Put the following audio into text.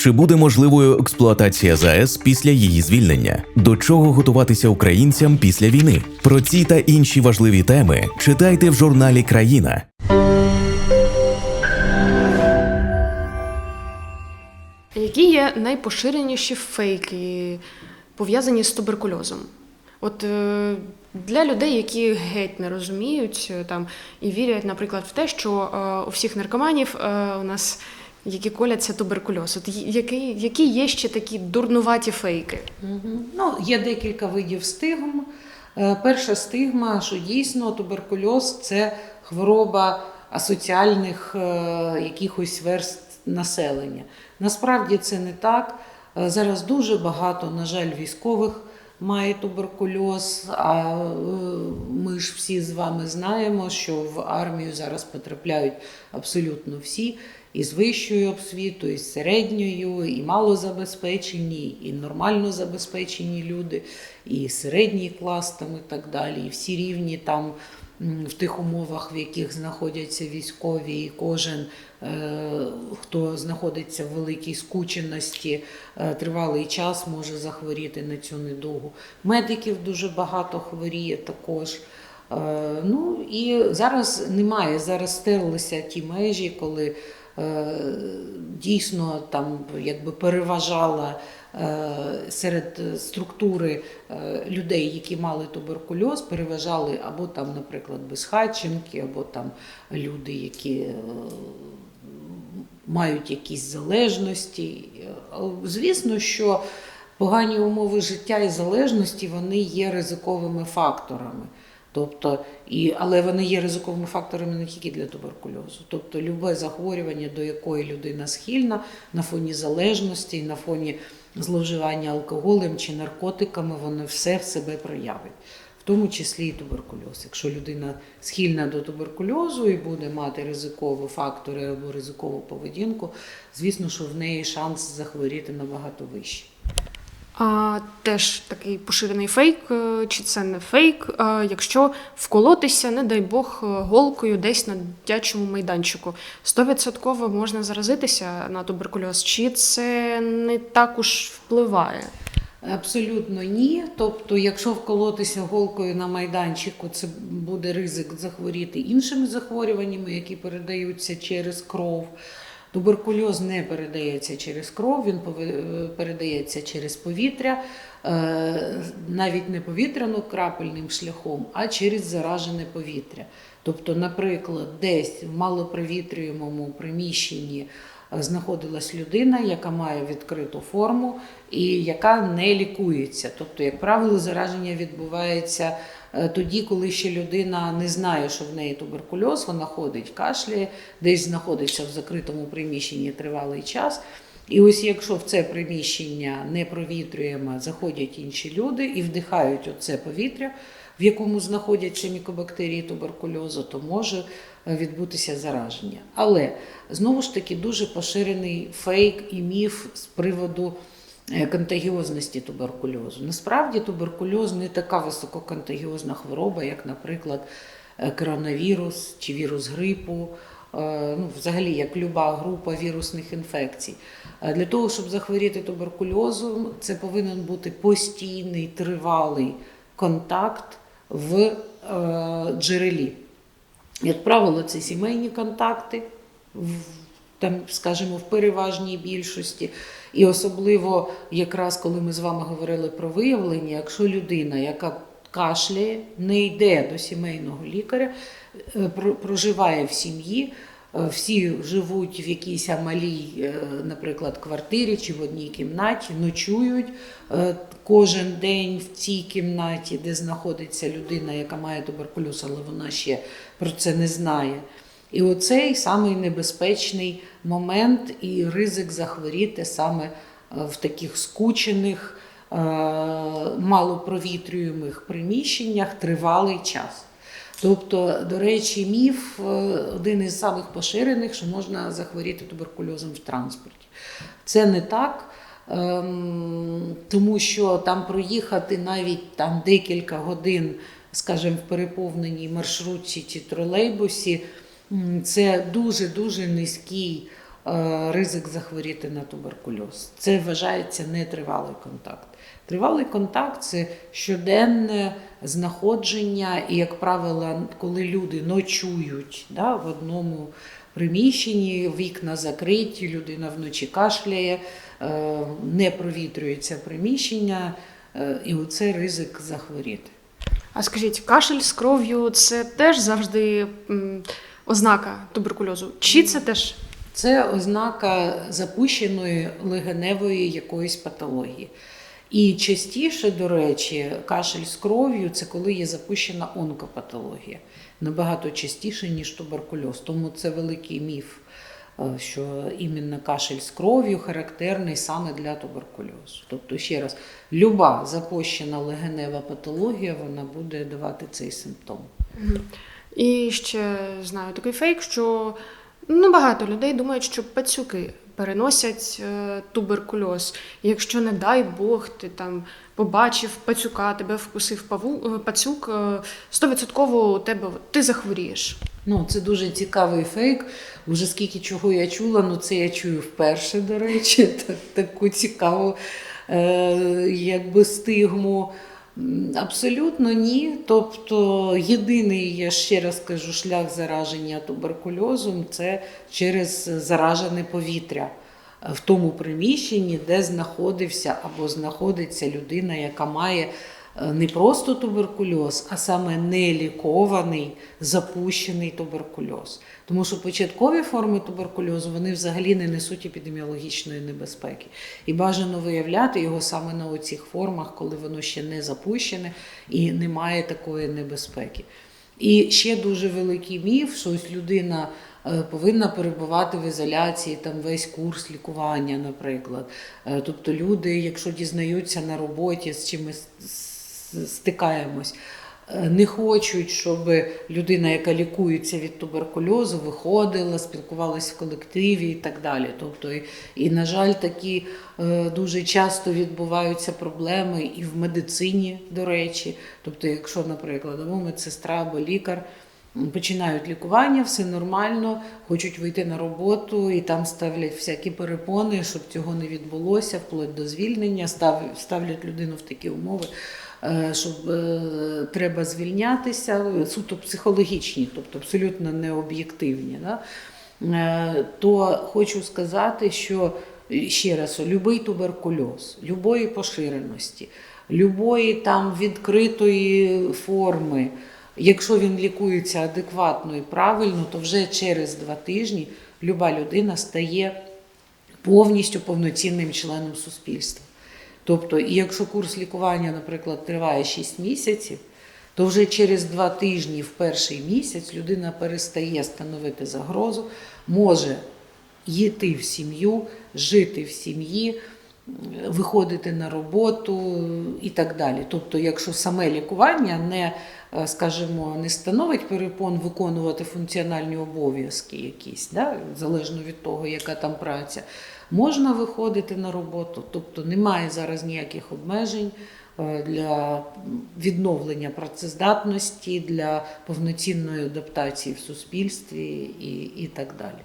Чи буде можливою експлуатація ЗАЕС після її звільнення? До чого готуватися українцям після війни? Про ці та інші важливі теми читайте в журналі Країна. Які є найпоширеніші фейки, пов'язані з туберкульозом? От е, для людей, які геть не розуміють е, там і вірять, наприклад, в те, що е, у всіх наркоманів у нас які коляться туберкульоз. От які, які є ще такі дурнуваті фейки? Ну, є декілька видів стигм. Е, Перша стигма, що дійсно туберкульоз це хвороба асоціальних е, якихось верст населення. Насправді це не так. Е, Зараз дуже багато, на жаль, військових має туберкульоз. А ми ж всі з вами знаємо, що в армію зараз потрапляють абсолютно всі. І з вищою освітою, і з середньою, і малозабезпечені, і нормально забезпечені люди, і середній клас там і так далі. І всі рівні там в тих умовах, в яких знаходяться військові, і кожен, е, хто знаходиться в великій скученості, е, тривалий час може захворіти на цю недугу. Медиків дуже багато хворіє також. Е, Ну і зараз немає, зараз стерлися ті межі, коли дійсно там якби переважала е, серед структури е, людей, які мали туберкульоз, переважали або там, наприклад, безхатченки, або там люди, які е, мають якісь залежності. Е, Звісно, що погані умови життя і залежності вони є ризиковими факторами. Тобто, і, але вони є ризиковими факторами не тільки для туберкульозу. Тобто, любе захворювання, до якої людина схильна на фоні залежності, на фоні зловживання алкоголем чи наркотиками, воно все в себе проявить. В тому числі і туберкульоз. Якщо людина схильна до туберкульозу і буде мати ризикові фактори або ризикову поведінку, звісно, що в неї шанс захворіти набагато вищий. А теж такий поширений фейк, е, чи це не фейк, якщо вколотися, не дай Бог, е, голкою десь на дитячому майданчику, 100% можна заразитися на туберкульоз, чи це не так уж впливає? Абсолютно ні. Тобто, якщо вколотися голкою на майданчику, це буде ризик захворіти іншими захворюваннями, які передаються через кров. Туберкульоз не передається через кров, він передається через повітря, е, навіть не повітряно-крапельним шляхом, а через заражене повітря. Тобто, наприклад, десь в малопровітрюємому приміщенні е, знаходилась людина, яка має відкриту форму і яка не лікується. Тобто, як правило, зараження відбувається е, тоді, коли ще людина не знає, що в неї туберкульоз, вона ходить, кашляє, десь знаходиться в закритому приміщенні тривалий час. І ось якщо в це приміщення не провітрюємо, заходять інші люди і вдихають оце повітря, в якому знаходяться мікобактерії туберкульозу, то може е, відбутися зараження. Але знову ж таки дуже поширений фейк і міф з приводу е, контагіозності туберкульозу. Насправді туберкульоз не така висококонтагіозна хвороба, як, наприклад, е, коронавірус чи вірус грипу. Е, Ну, взагалі, як люба група вірусних інфекцій. Е, Для того, щоб захворіти туберкульозом, це повинен бути постійний тривалий контакт в е, джерелі. Як правило, це сімейні контакти, там, скажімо, в переважній більшості. І особливо, якраз коли ми з вами говорили про виявлення, якщо людина, яка кашляє, не йде до сімейного лікаря, е, проживає в сім'ї, е, всі живуть в якійсь малій, е, наприклад, квартирі чи в одній кімнаті, ночують кожен день в цій кімнаті, де знаходиться людина, яка має туберкульоз, але вона ще про це не знає. І оцей самий небезпечний момент і ризик захворіти саме в таких скучених, малопровітрюємих приміщеннях тривалий час. Тобто, до речі, міф е, один із самих поширених, що можна захворіти туберкульозом в транспорті. Це не так. ем, Тому що там проїхати навіть там декілька годин, скажімо, в переповненій маршрутці чи тролейбусі, це дуже-дуже низький е, ризик захворіти на туберкульоз. Це вважається нетривалий контакт. Тривалий контакт це щоденне знаходження, і, як правило, коли люди ночують да, в одному приміщенні, вікна закриті, людина вночі кашляє, е, не провітрюється приміщення, е, і оце ризик захворіти. А скажіть, кашель з кров'ю це теж завжди ознака туберкульозу? Чи це теж? Це ознака запущеної легеневої якоїсь патології. І частіше, до речі, кашель з кров'ю це коли є запущена онкопатологія. Набагато частіше, ніж туберкульоз. Тому це великий міф, е, що іменно кашель з кров'ю характерний саме для туберкульозу. Тобто, ще раз, люба запущена легенева патологія вона буде давати цей симптом. І ще знаю такий фейк, що ну, багато людей думають, що пацюки переносять е, туберкульоз. Якщо, не дай Бог, ти там побачив пацюка, тебе вкусив паву, е, пацюк, е, стовідсотково у тебе ти захворієш. Ну, це дуже цікавий фейк. Уже скільки чого я чула, ну це я чую вперше, до речі, так, таку цікаву е, якби стигму. Абсолютно ні. Тобто єдиний, я ще раз кажу, шлях зараження туберкульозом це через заражене повітря в тому приміщенні, де знаходився або знаходиться людина, яка має не просто туберкульоз, а саме нелікований, запущений туберкульоз. Тому що початкові форми туберкульозу вони взагалі не несуть епідеміологічної небезпеки. І бажано виявляти його саме на оцих формах, коли воно ще не запущене і немає такої небезпеки. І ще дуже великий міф, що ось людина е, повинна перебувати в ізоляції там весь курс лікування, наприклад. Е, Тобто люди, якщо дізнаються на роботі, з чимось стикаємось, е, не хочуть, щоб людина, яка лікується від туберкульозу, виходила, спілкувалася в колективі і так далі. Тобто, і, на жаль, такі е, дуже часто відбуваються проблеми і в медицині, до речі. Тобто, якщо, наприклад, або медсестра або лікар починають лікування, все нормально, хочуть вийти на роботу і там ставлять всякі перепони, щоб цього не відбулося, вплоть до звільнення, став, ставлять людину в такі умови. Е, Щоб е, треба звільнятися, суто психологічні, тобто абсолютно необ'єктивні. Да? Е, То хочу сказати, що ще раз, любий туберкульоз, любої поширеності, любої там відкритої форми, якщо він лікується адекватно і правильно, то вже через два тижні люба людина стає повністю повноцінним членом суспільства. Тобто, і якщо курс лікування, наприклад, триває 6 місяців, то вже через два тижні в перший місяць людина перестає становити загрозу, може йти в сім'ю, жити в сім'ї, виходити на роботу і так далі. Тобто, якщо саме лікування не, е, скажімо, не становить перепон виконувати функціональні обов'язки якісь, да, залежно від того, яка там праця, можна виходити на роботу. Тобто немає зараз ніяких обмежень е, для відновлення працездатності, для повноцінної адаптації в суспільстві і, і так далі.